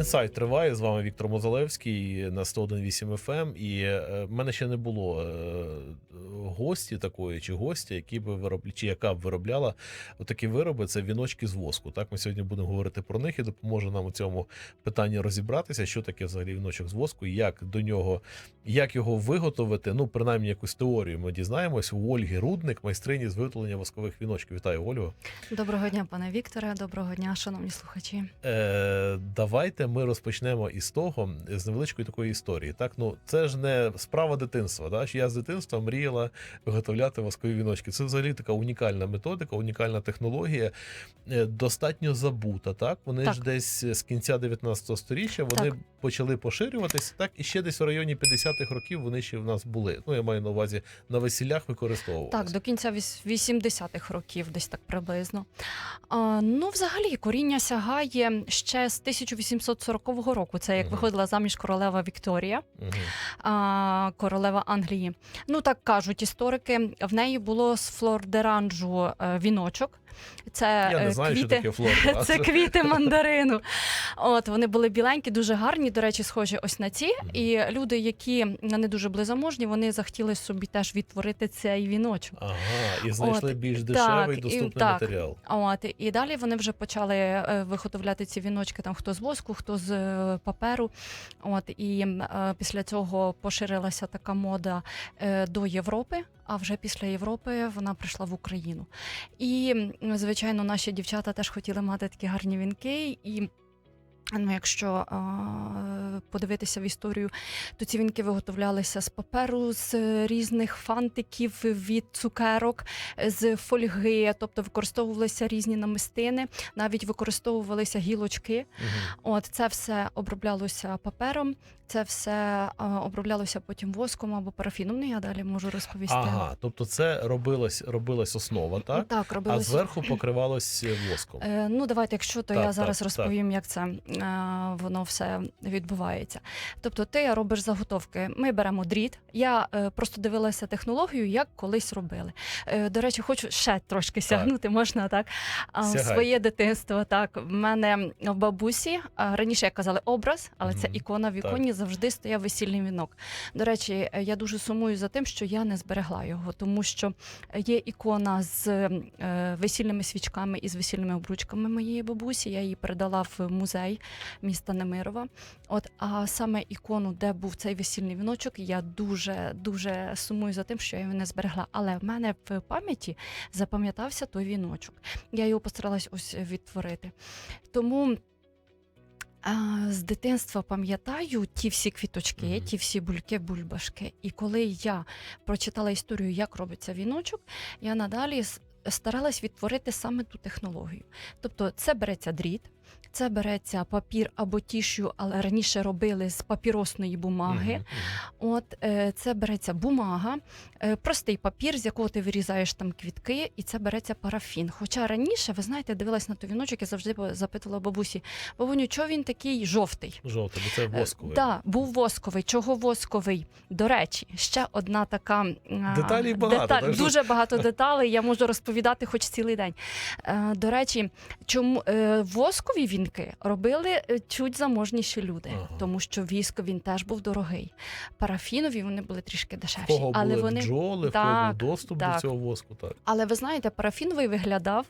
Інсайт триває з вами Віктор Мозалевський на 101.8 FM. І е, в мене ще не було е, гості такої чи гостя, які би виробля, чи яка б виробляла такі вироби. Це віночки з воску. Так, ми сьогодні будемо говорити про них і допоможе нам у цьому питанні розібратися, що таке взагалі віночок з воску, як до нього, як його виготовити. Ну, принаймні, якусь теорію ми дізнаємось у Ольги Рудник, майстрині з виготовлення воскових віночків. Вітаю, Ольго. Доброго дня, пане Вікторе. Доброго дня, шановні слухачі. Е, давайте ми розпочнемо із того, з невеличкої такої історії. Так, ну це ж не справа дитинства. Так? Я з дитинства мріяла виготовляти воскові віночки. Це взагалі така унікальна методика, унікальна технологія, е, достатньо забута. Так, вони Так. ж десь з кінця 19 століття вони Так. Почали поширюватись. Так, і ще десь в районі 50-х років вони ще в нас були. Ну я маю на увазі на весіллях використовувалися. Так, до кінця 80-х років, десь так приблизно. А, ну, взагалі, коріння сягає ще з 1840 року. Це як Мгм. виходила заміж королева Вікторія, Мгм. а, королева Англії. Ну так кажуть історики. В неї було з флордеранжу е, віночок. Це Я е, не знаю, що квіти. таке флор. Це квіти мандарину. От вони були біленькі, дуже гарні. До речі, схожі ось на ці. І люди, які не дуже близаможні, вони захотіли собі теж відтворити цей віночок. Ага, і знайшли От, більш дешевий і- доступний так. матеріал. От і далі вони вже почали е, виготовляти ці віночки, там хто з воску, хто з е, паперу. От і е, після цього поширилася така мода е, до Європи. А вже після Європи вона прийшла в Україну. І звичайно, наші дівчата теж хотіли мати такі гарні вінки. І ну, якщо е, подивитися в історію, то ці вінки виготовлялися з паперу, з різних фантиків від цукерок, з фольги, тобто використовувалися різні намистини, навіть використовувалися гілочки. Мгм. От це все оброблялося папером, це все е, оброблялося потім воском або парафіном. Ну я далі можу розповісти. Ага, тобто це робилась, робилась основа, так? так А зверху покривалось воском. Е, ну, давайте, якщо то Так, я зараз так, розповім, як це е, воно все відбувається. Тобто, ти робиш заготовки. Ми беремо дріт. Я е, просто дивилася технологію, як колись робили. Е, до речі, хочу ще трошки сягнути, можна так. А, своє дитинство. Так, в мене в бабусі раніше як казали образ, але це ікона в іконі. Так. Завжди стояв весільний вінок. До речі, е, я дуже сумую за тим, що я не зберегла його, тому що є ікона з е, весільними свічками і з весільними обручками моєї бабусі. Я її передала в музей міста Немирова. От, а саме ікону, де був цей весільний віночок, я дуже дуже сумую за тим, що я його не зберегла. Але в мене в пам'яті запам'ятався той віночок. Я його постаралась ось відтворити. Тому. А, з дитинства пам'ятаю ті всі квіточки, Мгм. ті всі бульки, бульбашки. І коли я прочитала історію, як робиться віночок, я надалі старалась відтворити саме ту технологію. Тобто, це береться дріт, це береться папір або тішю, але раніше робили з папіросної бумаги. Мгм. От е, це береться бумага, е, простий папір, з якого ти вирізаєш там квітки, і це береться парафін. Хоча раніше, ви знаєте, дивилась на той віночок, я завжди запитувала бабусі: бабуню, чого він такий жовтий? Жовтий, бо це восковий. Так, Е, був восковий. Чого восковий? До речі, ще одна така а, Деталей багато, деталь- так дуже багато деталей. Я можу розповідати хоч цілий день. Е, До речі, чому е, воскові вінки робили е, чуть заможніші люди, Ага. тому що військо він теж був дорогий. Парафінові вони були трішки В дешевші, кого але були вони бджоли, в кого був доступ до цього воску, так. але ви знаєте, парафіновий виглядав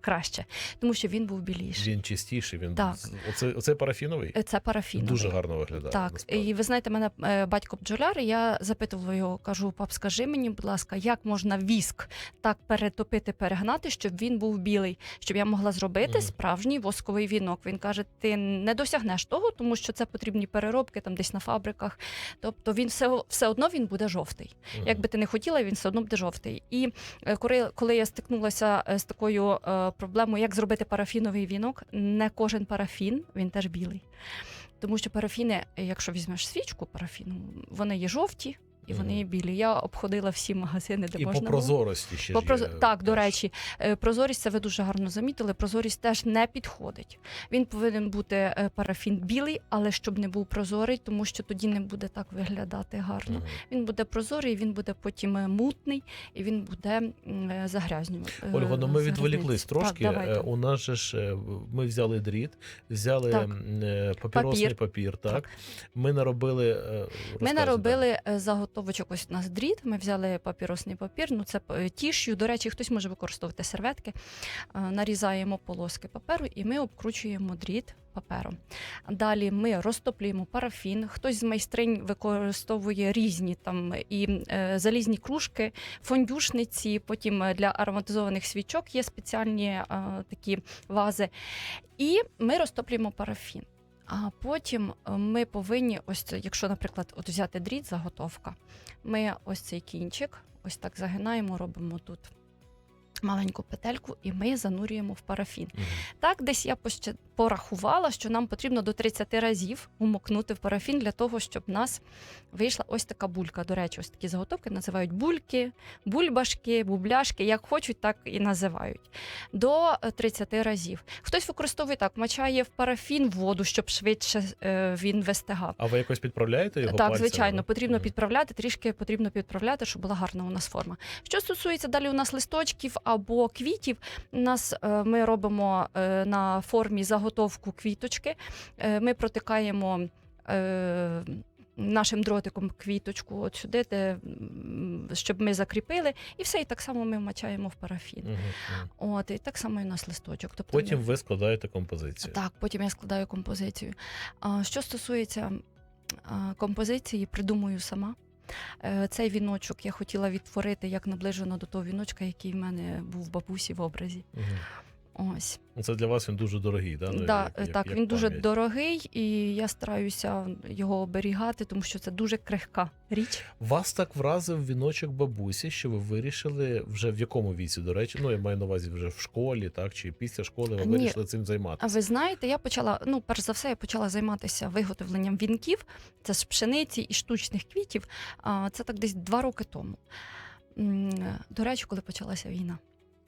краще, тому що він був біліший. Він чистіший, він Так. оце, оце парафіновий. Е, Це парафіновий. Дуже гарно виглядає. Так, насправді. і ви знаєте, мене е, батько бджоляр, і я запитувала його, кажу: пап, скажи мені, будь ласка, як можна віск так перетопити, перегнати, щоб він був білий, щоб я могла зробити Мгм. справжній восковий вінок. Він каже: ти не досягнеш того, тому що це потрібні переробки там десь на фабриках. Тобто він все, все одно він буде жовтий. Мгм. Як би ти не хотіла, він все одно буде жовтий. І е, коли, коли я стикнулася е, з такою е, проблемою, як зробити парафіновий вінок, не кожен парафін, він теж білий. Тому що парафіни, якщо візьмеш свічку парафіну, вони є жовті, і вони білі. Я обходила всі магазини, де І можна по було. прозорості ще По ж проз... є Так, до речі, е, прозорість це ви дуже гарно замітили. Прозорість теж не підходить. Він повинен бути е, парафін білий, але щоб не був прозорий, тому що тоді не буде так виглядати гарно. Мгм. Він буде прозорий, він буде потім е, мутний і він буде загрязнювати. Ольга, ну ми відволіклись трошки. Так. У нас же ж ми взяли дріт, взяли Так. папіросний Папір. папір. так? Так. Ми наробили. Ми наробили е, заготовочок. Ось у нас дріт. Ми взяли папіросний папір. Ну це е, тішю. До речі, хтось може використовувати серветки. Е, Нарізаємо полоски паперу і ми обкручуємо дріт папером. Далі ми розтоплюємо парафін. Хтось з майстринь використовує різні там і е, залізні кружки, фондюшниці. Потім для ароматизованих свічок є спеціальні е, такі вази. І ми розтоплюємо парафін. А потім е, ми повинні, ось якщо, наприклад, от взяти дріт, заготовка, ми ось цей кінчик, ось так загинаємо, робимо тут маленьку петельку, і ми занурюємо в парафін. Мгм. Так, десь я порахувала, що нам потрібно до 30 разів умокнути в парафін для того, щоб в нас вийшла ось така булька. До речі, ось такі заготовки називають бульки, бульбашки, бубляшки, як хочуть, так і називають. До е, 30 разів. Хтось використовує так, мачає в парафін воду, щоб швидше е, він вистигав. А ви якось підправляєте його? Так, пальцями? звичайно, потрібно Мгм. підправляти, трішки потрібно підправляти, щоб була гарна у нас форма. Що стосується далі у нас листочків або квітів, нас е, ми робимо е, на формі заготовку квіточки. Е, Ми протикаємо. Нашим дротиком квіточку от сюди, де, щоб ми закріпили, і все, і так само ми вмачаємо в парафін. Мгм. От, і так само і у нас листочок. Тобто Потім ми- ви складаєте композицію. так, потім я складаю композицію. А, що стосується а, композиції, придумую сама. Е, Цей віночок я хотіла відтворити як наближено до того віночка, який в мене був в бабусі в образі. Мгм. Ось Це для вас він дуже дорогий, да? Да, як- як- так, як він дуже дорогий, і я стараюся його оберігати, тому що це дуже крихка річ. Вас так вразив віночок бабусі, що ви вирішили вже в якому віці, до речі, ну я маю на увазі вже в школі, так чи після школи ви Ні. вирішили цим А ви знаєте, я почала, ну, перш за все, я почала займатися виготовленням вінків, це з пшениці і штучних квітів. А, Це так десь два роки тому. До речі, коли почалася війна.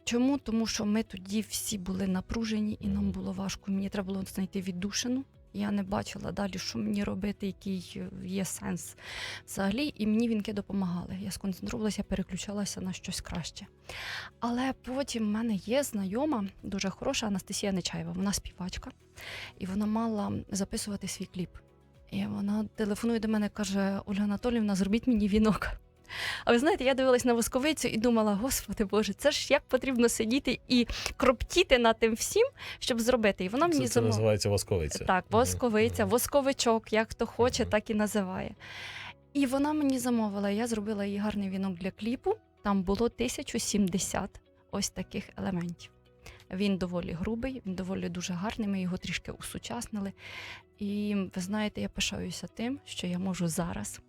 Чому? Тому що ми тоді всі були напружені і нам було важко. Мені треба було знайти віддушину. Я не бачила далі, що мені робити, який е, є сенс взагалі. І мені вінки допомагали. Я сконцентрувалася, переключалася на щось краще. Але потім в мене є знайома, дуже хороша Анастасія Нечаєва. Вона співачка, і вона мала записувати свій кліп. І вона телефонує до мене, каже: Ольга Анатоліївна, зробіть мені вінок. А ви знаєте, я дивилась на восковицю і думала: Господи Боже, це ж як потрібно сидіти і кроптіти над тим всім, щоб зробити. І вона мені Це, це замов- називається восковиця. так, восковиця, восковичок, як хто хоче, так і називає. І вона мені замовила, я зробила їй гарний вінок для кліпу. Там було 1070 ось таких елементів. Він доволі грубий, він доволі дуже гарний. Ми його трішки усучаснили. І ви знаєте, я пишаюся тим, що я можу зараз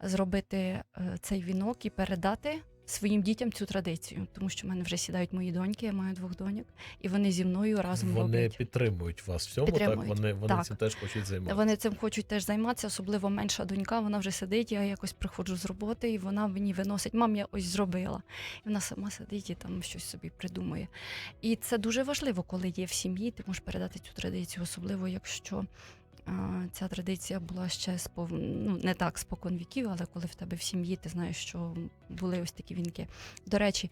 зробити е, цей вінок і передати своїм дітям цю традицію, тому що в мене вже сідають мої доньки, я маю двох доньок, і вони зі мною разом Вони роблять. підтримують вас в цьому, Підтримують, так? Вони, вони так. цим теж хочуть займатися. Вони цим хочуть теж займатися, особливо менша донька. Вона вже сидить. Я якось приходжу з роботи, і вона мені виносить. Мам, я ось зробила. І вона сама сидить і там щось собі придумує. І це дуже важливо, коли є в сім'ї. Ти можеш передати цю традицію, особливо якщо. Ця традиція була ще спов... ну, не так спокон віків, але коли в тебе в сім'ї ти знаєш, що були ось такі вінки. До речі,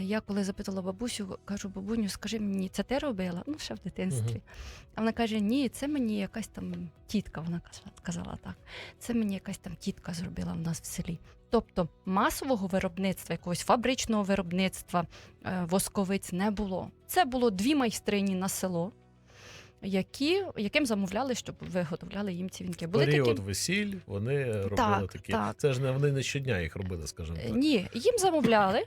я коли запитала бабусю, кажу, бабуню, скажи мені, це ти робила? Ну, ще в дитинстві. Мгм. А вона каже: ні, це мені якась там тітка, вона казала, казала так. Це мені якась там тітка зробила в нас в селі. Тобто масового виробництва, якогось фабричного виробництва е, восковиць не було. Це було дві майстрині на село, які, яким замовляли, щоб виготовляли їм ці вінки. Були Період такі весіль вони робили Так, такі. так. Це ж не вони не щодня їх робили, скажімо Е, так. Ні, їм замовляли.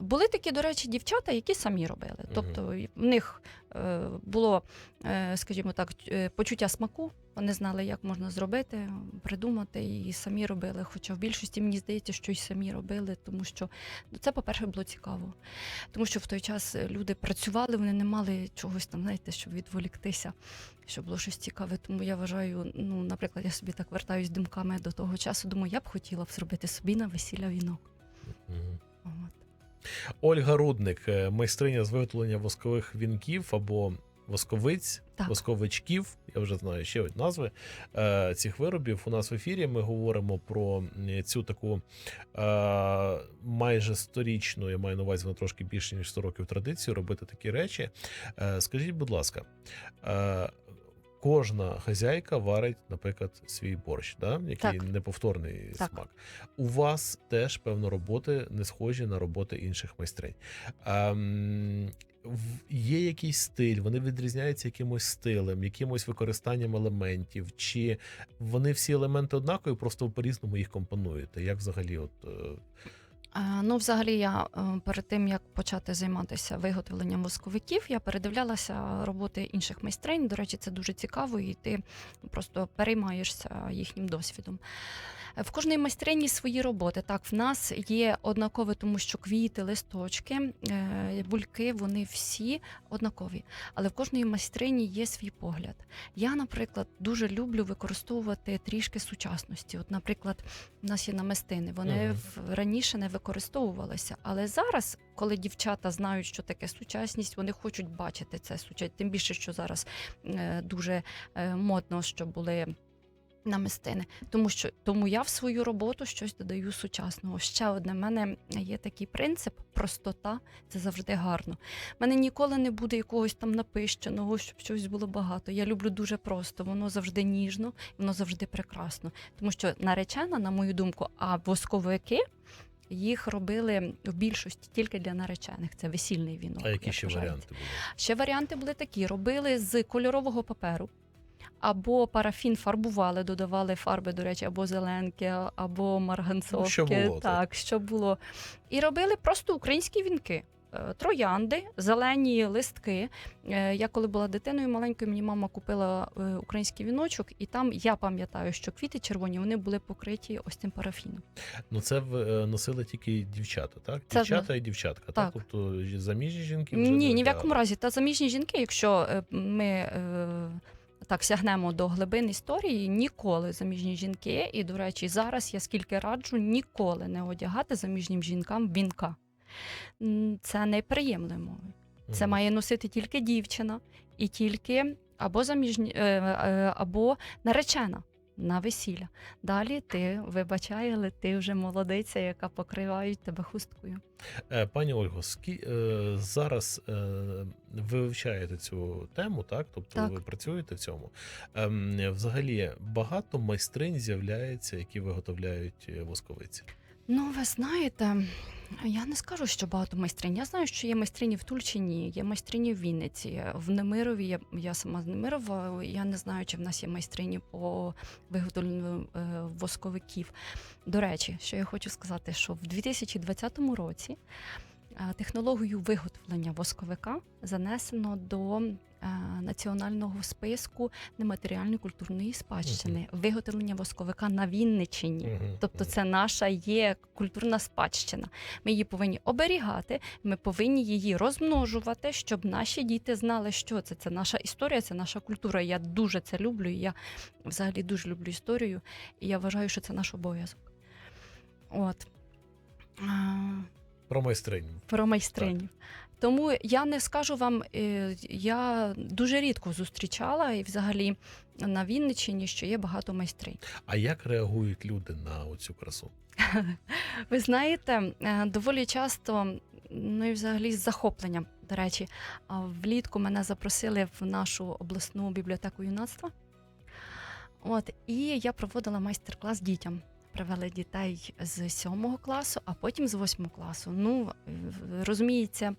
Були такі, до речі, дівчата, які самі робили. Тобто в них е, було, е, скажімо так, е, почуття смаку. Вони знали, як можна зробити, придумати, і самі робили. Хоча в більшості мені здається, що й самі робили, тому що ну, це, по-перше, було цікаво. Тому що в той час люди працювали, вони не мали чогось там, знаєте, щоб відволіктися, щоб було щось цікаве. Тому я вважаю, ну, наприклад, я собі так вертаюсь думками до того часу. Думаю, я б хотіла б зробити собі на весілля вінок. От. Ольга Рудник, е, майстриня з виготовлення воскових вінків або восковиць, Так. восковичків. Я вже знаю ще назви е, цих виробів. У нас в ефірі ми говоримо про цю таку е, майже сторічну, я маю на увазі вона трошки більше ніж 100 років традицію робити такі речі. Е, скажіть, будь ласка. Е, Кожна хазяйка варить, наприклад, свій борщ, да? який Так. неповторний Так. смак. У вас теж певно роботи не схожі на роботи інших майстринь. Ем, є якийсь стиль, вони відрізняються якимось стилем, якимось використанням елементів, чи вони всі елементи однакові, просто по-різному їх компонуєте. Як взагалі, от Е, Ну, взагалі, я е, перед тим як почати займатися виготовленням восковиків, я передивлялася роботи інших майстринь. До речі, це дуже цікаво, і ти просто переймаєшся їхнім досвідом. В кожній майстрині свої роботи. Так, в нас є однакове, тому що квіти, листочки, е, бульки, вони всі однакові. Але в кожної майстрині є свій погляд. Я, наприклад, дуже люблю використовувати трішки сучасності. От, наприклад, у нас є намистини. Вони в раніше не використовувалися. Але зараз, коли дівчата знають, що таке сучасність, вони хочуть бачити це сучасність. Тим більше, що зараз е, дуже е, модно, що були. Намистини, тому що тому я в свою роботу щось додаю сучасного. Ще одне в мене є такий принцип: простота це завжди гарно. У мене ніколи не буде якогось там напищеного, щоб щось було багато. Я люблю дуже просто, воно завжди ніжно, воно завжди прекрасно. Тому що наречена, на мою думку, а восковики їх робили в більшості тільки для наречених. Це весільний вінок. а які ще вважається. варіанти були? Ще варіанти були такі: робили з кольорового паперу. Або парафін фарбували, додавали фарби, до речі, або зеленки, або марганцовки. Ну, що було, так. так, що було. І робили просто українські вінки. Е, Троянди, зелені листки. Е, Я коли була дитиною маленькою, мені мама купила е, український віночок, і там я пам'ятаю, що квіти червоні вони були покриті ось цим парафіном. Ну це в- носили тільки дівчата, так? Це Дівчата і дівчатка, так? Так. Тобто заміжні жінки вже Ні, ні в якому разі. Та заміжні жінки, якщо ми так сягнемо до глибин історії, ніколи заміжні жінки, і, до речі, зараз я скільки раджу ніколи не одягати заміжнім жінкам вінка. Це неприємлемо. Це має носити тільки дівчина і тільки або заміжні, е, е, або наречена на весілля. Далі ти вибачай, але ти вже молодиця, яка покриває тебе хусткою. Е, Пані Ольго, скі, е, зараз е, ви вивчаєте цю тему, так? Тобто Так. ви працюєте в цьому. Ем, взагалі, багато майстринь з'являється, які виготовляють восковиці. Ну, ви знаєте, я не скажу, що багато майстринь. Я знаю, що є майстрині в Тульчині, є майстрині в Вінниці, в Немирові. Я, я сама з Немирова. Я не знаю, чи в нас є майстрині по виготовленню е, восковиків. До речі, що я хочу сказати, що в 2020 році е, технологію виготовлення восковика занесено до національного списку нематеріальної культурної спадщини, виготовлення восковика на Вінниччині. Мгм. Тобто, це наша є культурна спадщина. Ми її повинні оберігати, ми повинні її розмножувати, щоб наші діти знали, що це. Це наша історія, це наша культура. Я дуже це люблю. і Я взагалі дуже люблю історію, і я вважаю, що це наш обов'язок. От. Про майстринь. Про майстринів. Тому я не скажу вам, е, я дуже рідко зустрічала і взагалі на Вінниччині, що є багато майстринь. А як реагують люди на оцю красу? Ви знаєте, е, доволі часто, ну і взагалі з захопленням. До речі, влітку мене запросили в нашу обласну бібліотеку юнацтва. От, і я проводила майстер-клас дітям. Привели дітей з сьомого класу, а потім з восьмого класу. Ну, розуміється,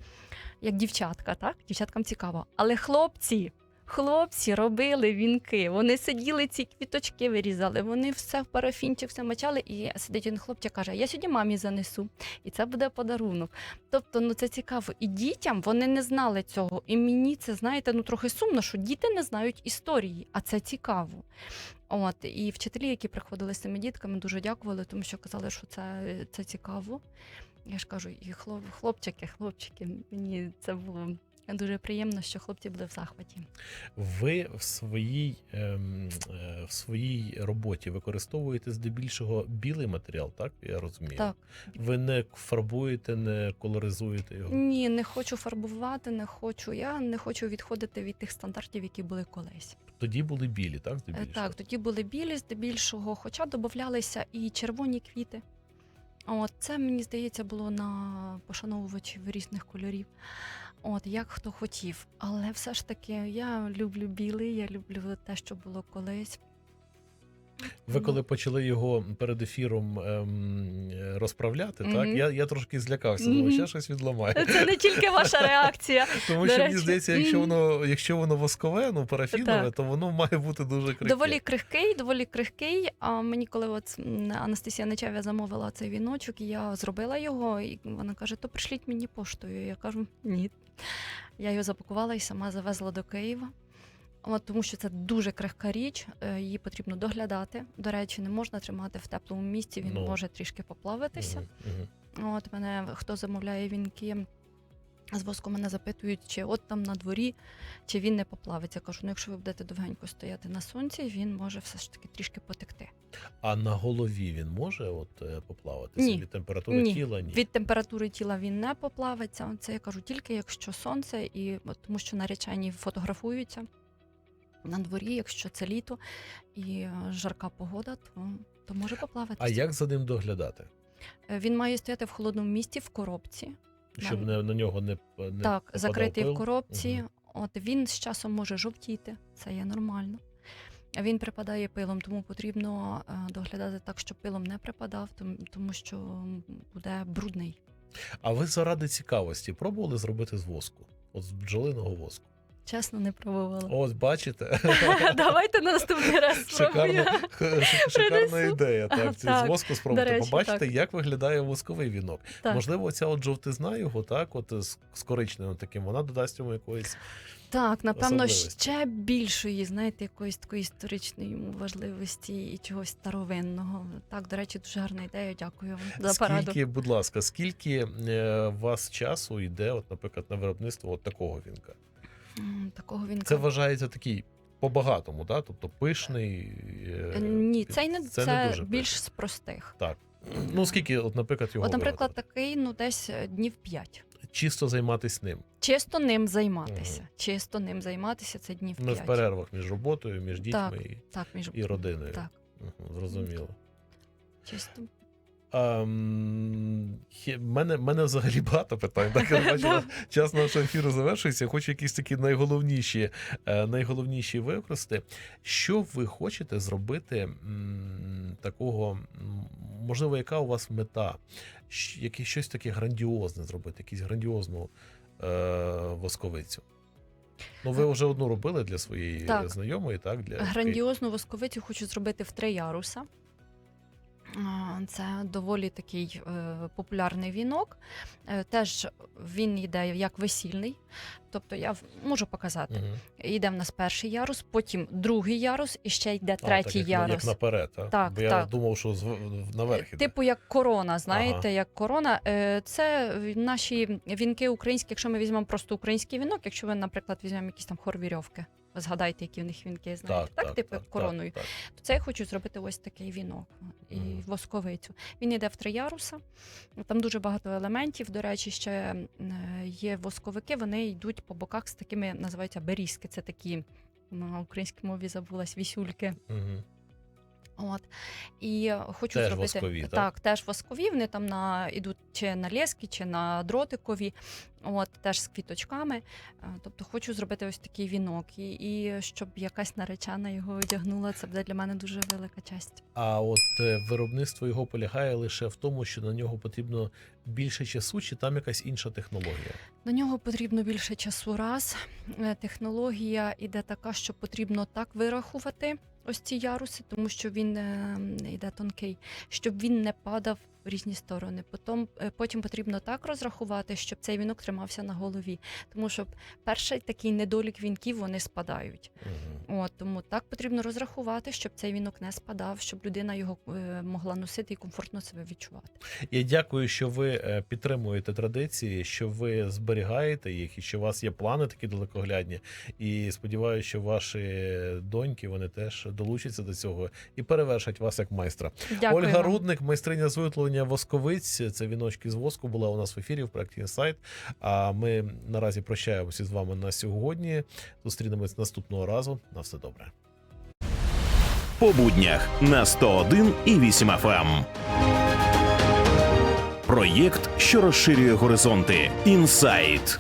як дівчатка, так? Дівчаткам цікаво. Але хлопці Хлопці робили вінки, вони сиділи, ці квіточки вирізали, вони все в парафінчик, все мочали. І сидить один хлопчик каже: Я сьогодні мамі занесу, і це буде подарунок. Тобто, ну це цікаво. І дітям вони не знали цього. І мені це знаєте, ну трохи сумно, що діти не знають історії, а це цікаво. От і вчителі, які приходили з цими дітками, дуже дякували, тому що казали, що це, це цікаво. Я ж кажу, і хлоп, хлопчики, хлопчики, мені це було дуже приємно, що хлопці були в захваті. Ви в своїй, ем, е, в своїй роботі використовуєте здебільшого білий матеріал, так? Я розумію. Так. Ви не фарбуєте, не колоризуєте його. Ні, не хочу фарбувати, не хочу. Я не хочу відходити від тих стандартів, які були колись. Тоді були білі, так? Е, Здебільшого? Так, тоді були білі здебільшого, хоча додавалися і червоні квіти. От це мені здається було на пошановувачів різних кольорів. От як хто хотів. Але все ж таки я люблю білий, я люблю те, що було колись. Ви коли почали його перед ефіром ем, розправляти, так? Я, я трошки злякався, думаю, ще щось відламає. Це не тільки ваша реакція. Тому що мені здається, якщо воно, якщо воно воскове, ну парафінове, то воно має бути дуже крихке. Доволі крихкий, доволі крихкий. А мені, коли от Анастасія Нечевя замовила цей віночок, я зробила його, і вона каже: то пришліть мені поштою. Я кажу, ні. Я його запакувала і сама завезла до Києва. От, тому що це дуже крихка річ, е, її потрібно доглядати. До речі, не можна тримати в теплому місці, він Ну. може трішки поплавитися. Мгм, мгм. От мене хто замовляє вінки з воску, мене запитують, чи от там на дворі, чи він не поплавиться. Кажу, ну якщо ви будете довгенько стояти на сонці, він може все ж таки трішки потекти. А на голові він може от е, поплаватися Ні. від температури Ні. тіла? Ні. Від температури тіла він не поплавиться. Це я кажу тільки якщо сонце, і от тому що наречені фотографуються на дворі, якщо це літо і е, жарка погода, то, то може поплавитися. А як за ним доглядати? Е, Він має стояти в холодному місці в коробці. Щоб не, на нього не, не Так, закритий пил? в коробці. Угу. От він з часом може жовтіти, це є нормально. Він припадає пилом, тому потрібно е, доглядати так, щоб пилом не припадав, тому що буде брудний. А ви заради цікавості пробували зробити з воску? От з бджолиного воску? Чесно, не пробувала. Ось бачите, Давайте на наступний раз спробую. шикарна, ідея. Так, ці з воску спробувати. Побачите, як виглядає восковий вінок. Можливо, ця от жовтизна його, так, от з, з коричневим таким, вона додасть йому якоїсь. Так, напевно, ще більшої, знаєте, якоїсь такої історичної йому важливості і чогось старовинного. Так, до речі, дуже гарна ідея. Дякую вам за пораду. Скільки, будь ласка, скільки е, у вас часу йде, от, наприклад, на виробництво от такого вінка? Такого він Це вважається такий по-багатому, да? тобто пишний. е, Ні, цей не це, не дуже більш пишний. з простих. Так. Ну, скільки, от, наприклад, його От, наприклад, виготовити? такий ну десь е, днів 5. чисто займатися ним. Чисто ним займатися. Чисто ним займатися це днів Не 5. в перервах між роботою, між дітьми Так. і, Так, між і родиною. Так, Мгм, Зрозуміло. чисто. А, м, є- мене, мене взагалі багато питань. Так, я бачила, час нашого ефіру завершується. Хочу якісь такі найголовніші, е, найголовніші використати. Що ви хочете зробити м, такого, можливо, яка у вас мета? Яке, щось таке грандіозне зробити, якусь грандіозну е, восковицю? Ну, ви вже одну робили для своєї Так. знайомої, так? Для Грандіозну восковицю хочу зробити в три яруса. Це доволі такий е, популярний вінок. Е, теж він йде як весільний. Тобто я можу показати. Мгм. Йде в нас перший ярус, потім другий ярус і ще йде А, так, третій як, ярус. Як наперед, а? Так, Бо я думав, що наверх іде. Типу як корона, знаєте, Ага. як корона. Е, Це наші вінки українські, якщо ми візьмемо просто український вінок, якщо ви, наприклад, візьмемо якісь там хор вірьовки, ви згадайте, які в них вінки, знаєте, так, типу так, короною. Так, То це я хочу зробити ось такий вінок і mm. восковицю. Він йде в три яруса. Там дуже багато елементів. До речі, ще е, є восковики, вони йдуть по боках з такими, називаються берізки. Це такі на українській мові забулась вісюльки. Мгм. От і хочу Теж зробити воскові, так? так, теж воскові. Вони там на ідуть чи на лески, чи на дротикові, от теж з квіточками. Е, Тобто хочу зробити ось такий вінок, і, і щоб якась наречена його одягнула. Це буде для мене дуже велика честь. А от е, виробництво його полягає лише в тому, що на нього потрібно більше часу, чи там якась інша технологія. На нього потрібно більше часу раз. Е, Технологія іде така, що потрібно так вирахувати ось ці яруси, тому що він е, йде тонкий, щоб він не падав в різні сторони. Потім, е, потім потрібно так розрахувати, щоб цей вінок тримався на голові. Тому що перший такий недолік вінків вони спадають. Мгм. От тому так потрібно розрахувати, щоб цей вінок не спадав, щоб людина його е, могла носити і комфортно себе відчувати. Я дякую, що ви е, підтримуєте традиції, що ви зберігаєте їх, і що у вас є плани такі далекоглядні. І сподіваюся, що ваші доньки вони теж долучаться до цього і перевершать вас як майстра. Дякую. Ольга. Рудник, майстриня з виготовлення восковиць. Це віночки з воску була у нас в ефірі в проєкті Інсайт. А ми наразі прощаємося з вами на сьогодні. Зустрінемось наступного разу. На все добре. по буднях на 101 і 8 FM. Проєкт, що розширює горизонти. Інсайт.